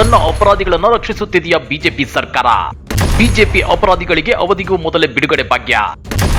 ತನ್ನ ಅಪರಾಧಿಗಳನ್ನು ರಕ್ಷಿಸುತ್ತಿದೆಯಾ ಬಿಜೆಪಿ ಸರ್ಕಾರ? ಬಿಜೆಪಿ ಅಪರಾಧಿಗಳಿಗೆ ಅವಧಿಗೂ ಮೊದಲೇ ಬಿಡುಗಡೆ ಭಾಗ್ಯ.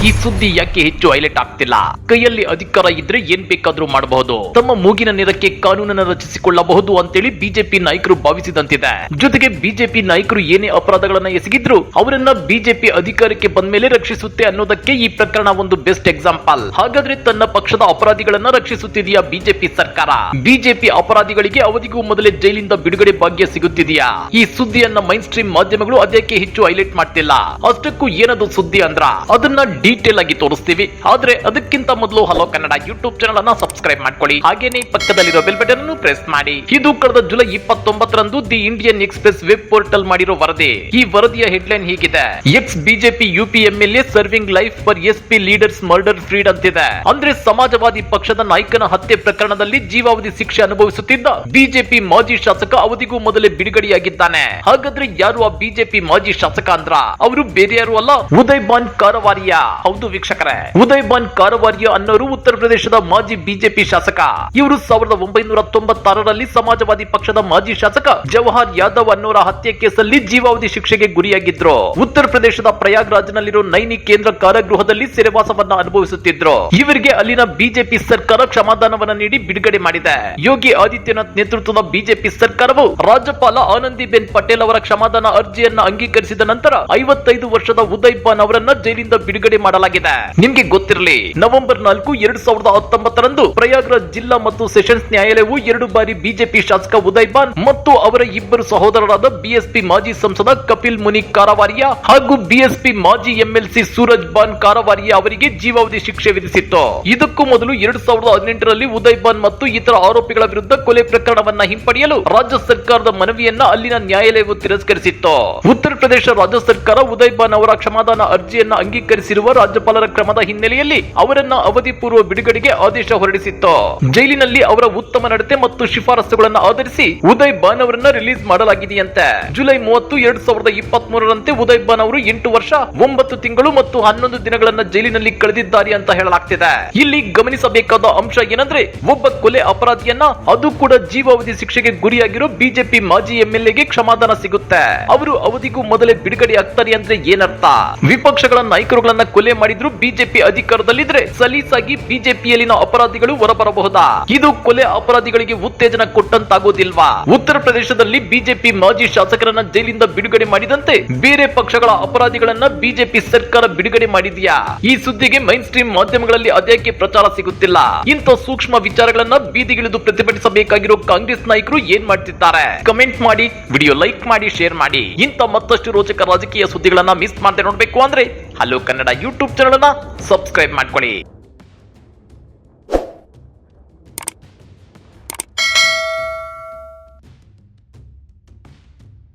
ಈ ಸುದ್ದಿ ಯಾಕೆ ಹೆಚ್ಚು ಹೈಲೈಟ್ ಆಗ್ತಿಲ್ಲ? ಕೈಯಲ್ಲಿ ಅಧಿಕಾರ ಇದ್ರೆ ಏನ್ ಬೇಕಾದ್ರೂ ಮಾಡಬಹುದು. ತಮ್ಮ ಮೂಗಿನ ನೆರಕ್ಕೆ ಕಾನೂನನ್ನ ರಚಿಸಿಕೊಳ್ಳಬಹುದು ಅಂತೇಳಿ ಬಿಜೆಪಿ ನಾಯಕರು ಭಾವಿಸಿದಂತಿದೆ. ಜೊತೆಗೆ ಬಿಜೆಪಿ ನಾಯಕರು ಏನೇ ಅಪರಾಧಗಳನ್ನ ಎಸಗಿದ್ರು, ಅವರನ್ನ ಬಿಜೆಪಿ ಅಧಿಕಾರಕ್ಕೆ ಬಂದ್ಮೇಲೆ ರಕ್ಷಿಸುತ್ತೆ ಅನ್ನೋದಕ್ಕೆ ಈ ಪ್ರಕರಣ ಒಂದು ಬೆಸ್ಟ್ ಎಕ್ಸಾಂಪಲ್. ಹಾಗಾದ್ರೆ ತನ್ನ ಪಕ್ಷದ ಅಪರಾಧಿಗಳನ್ನ ರಕ್ಷಿಸುತ್ತಿದೆಯಾ ಬಿಜೆಪಿ ಸರ್ಕಾರ? ಬಿಜೆಪಿ ಅಪರಾಧಿಗಳಿಗೆ ಅವಧಿಗೂ ಮೊದಲೇ ಜೈಲಿಂದ ಬಿಡುಗಡೆ ಭಾಗ್ಯ ಸಿಗುತ್ತಿದೆಯಾ? ಈ ಸುದ್ದಿಯನ್ನ ಮೈನ್ ಸ್ಟ್ರೀಮ್ ಮಾಧ್ಯಮಗಳು ಅದಕ್ಕೆ ಹೆಚ್ಚು ಹೈಲೈಟ್ ಮಾಡ್ತಿಲ್ಲ? ಅಷ್ಟಕ್ಕೂ ಏನದು ಸುದ್ದಿ ಅಂದ್ರ? ಅದನ್ನ ಡೀಟೇಲ್ ಆಗಿ ತೋರಿಸ್ತೀವಿ. ಆದ್ರೆ ಅದಕ್ಕಿಂತ ಮೊದಲು ಹಲೋ ಕನ್ನಡ ಯೂಟ್ಯೂಬ್ ಚಾನಲ್ ಅನ್ನ ಸಬ್ಸ್ಕ್ರೈಬ್ ಮಾಡ್ಕೊಳ್ಳಿ. ಹಾಗೇನೆ ಪಕ್ಕದಲ್ಲಿರೋ ಬೆಲ್ ಬಟನ್ ಅನ್ನು ಪ್ರೆಸ್ ಮಾಡಿ. ಇದು ಕಳೆದ July ಇಪ್ಪತ್ತೊಂಬತ್ತರಂದು the Indian Express web portal ಮಾಡಿರೋ ವರದಿ. ಈ ವರದಿಯ ಹೆಡ್ಲೈನ್ ಹೀಗಿದೆ. Ex BJP UP MLA serving life for SP P leaders murder freed ಅಂತಿದೆ. ಅಂದ್ರೆ ಸಮಾಜವಾದಿ ಪಕ್ಷದ ನಾಯಕನ ಹತ್ಯೆ ಪ್ರಕರಣದಲ್ಲಿ ಜೀವಾವಧಿ ಶಿಕ್ಷೆ ಅನುಭವಿಸುತ್ತಿದ್ದ ಬಿಜೆಪಿ ಮಾಜಿ ಶಾಸಕ ಅವಧಿಗೂ ಮೊದಲೇ ಬಿಡುಗಡೆಯಾಗಿದ್ದಾನೆ. ಹಾಗಾದ್ರೆ ಯಾರು ಆ ಬಿಜೆಪಿ ಮಾಜಿ ಶಾಸಕ ಅಂದ್ರ ಅವರು ಬೇರೆ ಯಾರು ಅಲ್ಲ, ಉದಯ್ ಬಾನ್ ಕಾರವಾರಿಯ? ಹೌದು ವೀಕ್ಷಕರೇ. ಉದಯ್ ಬಾನ್ ಕಾರವಾರಿಯ ಅನ್ನೋರು ಉತ್ತರ ಪ್ರದೇಶದ ಮಾಜಿ ಬಿಜೆಪಿ ಶಾಸಕ. ಇವರು ಸಾವಿರದ ಒಂಬೈನೂರ ತೊಂಬತ್ತಾರರಲ್ಲಿ ಸಮಾಜವಾದಿ ಪಕ್ಷದ ಮಾಜಿ ಶಾಸಕ ಜವಾಹರ್ ಯಾದವ್ ಅನ್ನೋರ ಹತ್ಯೆ ಕೇಸಲ್ಲಿ ಜೀವಾವಧಿ ಶಿಕ್ಷೆಗೆ ಗುರಿಯಾಗಿದ್ರು. ಉತ್ತರ ಪ್ರದೇಶದ ಪ್ರಯಾಗ್ರಾಜ್ನಲ್ಲಿರೋ ನೈನಿ ಕೇಂದ್ರ ಕಾರಾಗೃಹದಲ್ಲಿ ಸೆರೆವಾಸವನ್ನ ಅನುಭವಿಸುತ್ತಿದ್ರು. ಇವರಿಗೆ ಅಲ್ಲಿನ ಬಿಜೆಪಿ ಸರ್ಕಾರ ಕ್ಷಮಾದಾನವನ್ನ ನೀಡಿ ಬಿಡುಗಡೆ ಮಾಡಿದೆ. ಯೋಗಿ ಆದಿತ್ಯನಾಥ್ ನೇತೃತ್ವದ ಬಿಜೆಪಿ ಸರ್ಕಾರವು ರಾಜ್ಯಪಾಲ ಆನಂದಿಬೆನ್ ಪಟೇಲ್ ಅವರ ಕ್ಷಮಾದಾನ ಅರ್ಜಿಯನ್ನ ಅಂಗೀಕರಿಸಿದ ನಂತರ ಐವತ್ತೈದು ವರ್ಷದ ಉದಯ್ ಬಾನ್ ಅವರನ್ನ ಜೈಲಿಂದ ಬಿಡುಗಡೆ ಮಾಡಲಾಗಿದೆ. ನಿಮ್ಗೆ ಗೊತ್ತಿರಲಿ, ನವೆಂಬರ್ ನಾಲ್ಕು, ಎರಡ್ ಸಾವಿರದ ಹತ್ತೊಂಬತ್ತರಂದು ಪ್ರಯಾಗ್ರಾಜ್ ಜಿಲ್ಲಾ ಮತ್ತು ಸೆಷನ್ಸ್ ನ್ಯಾಯಾಲಯವು ಎರಡು ಬಾರಿ ಬಿಜೆಪಿ ಶಾಸಕ ಉದಯ್ ಬಾನ್ ಮತ್ತು ಅವರ ಇಬ್ಬರು ಸಹೋದರರಾದ ಬಿಎಸ್ಪಿ ಮಾಜಿ ಸಂಸದ ಕಪಿಲ್ ಮುನಿ ಕಾರವಾರಿಯ ಹಾಗೂ ಬಿಎಸ್ಪಿ ಮಾಜಿ ಎಂಎಲ್ಸಿ ಸೂರಜ್ ಬಾನ್ ಕಾರವಾರಿಯ ಅವರಿಗೆ ಜೀವಾವಧಿ ಶಿಕ್ಷೆ ವಿಧಿಸಿತ್ತು. ಇದಕ್ಕೂ ಮೊದಲು ಎರಡ್ ಸಾವಿರದ ಹದಿನೆಂಟರಲ್ಲಿ ಉದಯ್ ಬಾನ್ ಮತ್ತು ಇತರ ಆರೋಪಿಗಳ ವಿರುದ್ಧ ಕೊಲೆ ಪ್ರಕರಣವನ್ನ ಹಿಂಪಡೆಯಲು ರಾಜ್ಯ ಸರ್ಕಾರದ ಮನವಿಯನ್ನ ಅಲ್ಲಿನ ನ್ಯಾಯಾಲಯವು ತಿರಸ್ಕರಿಸಿತ್ತು. ಉತ್ತರ ಪ್ರದೇಶ ರಾಜ್ಯ ಸರ್ಕಾರ ಉದಯ್ ಬಾನ್ ಅವರ ಕ್ಷಮಾದಾನ ಅರ್ಜಿಯನ್ನ ಅಂಗೀಕರಿಸಿರುವ ರಾಜ್ಯಪಾಲರ ಕ್ರಮದ ಹಿನ್ನೆಲೆಯಲ್ಲಿ ಅವರನ್ನ ಅವಧಿ ಪೂರ್ವ ಬಿಡುಗಡೆಗೆ ಆದೇಶ ಹೊರಡಿಸಿತ್ತು. ಜೈಲಿನಲ್ಲಿ ಅವರ ಉತ್ತಮ ನಡತೆ ಮತ್ತು ಶಿಫಾರಸುಗಳನ್ನು ಆಧರಿಸಿ ಉದಯ್ ಬಾನ್ ಅವರನ್ನ ರಿಲೀಸ್ ಮಾಡಲಾಗಿದೆಯಂತೆ. ಜುಲೈ ಮೂವತ್ತು, ಎರಡ್ ಸಾವಿರದ ಇಪ್ಪತ್ತ್ ಮೂರರಂತೆ ಉದಯ್ ಬಾನ್ ಅವರು ಎಂಟು ವರ್ಷ, ಒಂಬತ್ತು ತಿಂಗಳು ಮತ್ತು ಹನ್ನೊಂದು ದಿನಗಳನ್ನ ಜೈಲಿನಲ್ಲಿ ಕಳೆದಿದ್ದಾರೆ ಅಂತ ಹೇಳಲಾಗ್ತಿದೆ. ಇಲ್ಲಿ ಗಮನಿಸಬೇಕಾದ ಅಂಶ ಏನಂದ್ರೆ, ಒಬ್ಬ ಕೊಲೆ ಅಪರಾಧಿಯನ್ನ ಅದು ಕೂಡ ಜೀವಾವಧಿ ಶಿಕ್ಷೆಗೆ ಗುರಿಯಾಗಿರೋ ಬಿಜೆಪಿ ಮಾಜಿ ಎಂಎಲ್ಎಗೆ ಕ್ಷಮಾದಾನ ಸಿಗುತ್ತೆ. ಅವರು ಅವಧಿಗೂ ಮೊದಲೇ ಬಿಡುಗಡೆ ಆಗ್ತಾರೆ ಅಂದ್ರೆ ಏನರ್ಥ? ವಿಪಕ್ಷಗಳ ನಾಯಕರುಗಳನ್ನ ಕೊಲೆ ಮಾಡಿದ್ರು ಬಿಜೆಪಿ ಅಧಿಕಾರದಲ್ಲಿದ್ರೆ ಸಲೀಸಾಗಿ ಬಿಜೆಪಿಯಲ್ಲಿನ ಅಪರಾಧಿಗಳು ಹೊರಬರಬಹುದಾ? ಇದು ಕೊಲೆ ಅಪರಾಧಿಗಳಿಗೆ ಉತ್ತೇಜನ ಕೊಟ್ಟಂತಾಗೋದಿಲ್ವಾ? ಉತ್ತರ ಪ್ರದೇಶದಲ್ಲಿ ಬಿಜೆಪಿ ಮಾಜಿ ಶಾಸಕರನ್ನ ಜೈಲಿಂದ ಬಿಡುಗಡೆ ಮಾಡಿದಂತೆ ಬೇರೆ ಪಕ್ಷಗಳ ಅಪರಾಧಿಗಳನ್ನ ಬಿಜೆಪಿ ಸರ್ಕಾರ ಬಿಡುಗಡೆ ಮಾಡಿದೆಯಾ? ಈ ಸುದ್ದಿಗೆ ಮೈನ್ ಸ್ಟ್ರೀಮ್ ಮಾಧ್ಯಮಗಳಲ್ಲಿ ಅದ್ಯಾಕೆ ಪ್ರಚಾರ ಸಿಗುತ್ತಿಲ್ಲ? ಇಂಥ ಸೂಕ್ಷ್ಮ ವಿಚಾರಗಳನ್ನ ಬೀದಿಗಿಳಿದು ಪ್ರತಿಭಟಿಸಬೇಕಾಗಿರೋ ಕಾಂಗ್ರೆಸ್ ನಾಯಕರು ಏನ್ ಮಾಡ್ತಿದ್ದಾರೆ? ಕಮೆಂಟ್ ಮಾಡಿ, ವಿಡಿಯೋ ಲೈಕ್ ಮಾಡಿ, ಶೇರ್ ಮಾಡಿ. ಇಂಥ ಮತ್ತಷ್ಟು ರೋಚಕ ರಾಜಕೀಯ ಸುದ್ದಿಗಳನ್ನ ಮಿಸ್ ಮಾಡದೆ ನೋಡ್ಬೇಕು ಅಂದ್ರೆ ಹಲೋ ಕನ್ನಡ ಯೂಟ್ಯೂಬ್ ಚಾನಲ್ ಅನ್ನ ಸಬ್ಸ್ಕ್ರೈಬ್ ಮಾಡ್ಕೊಳ್ಳಿ.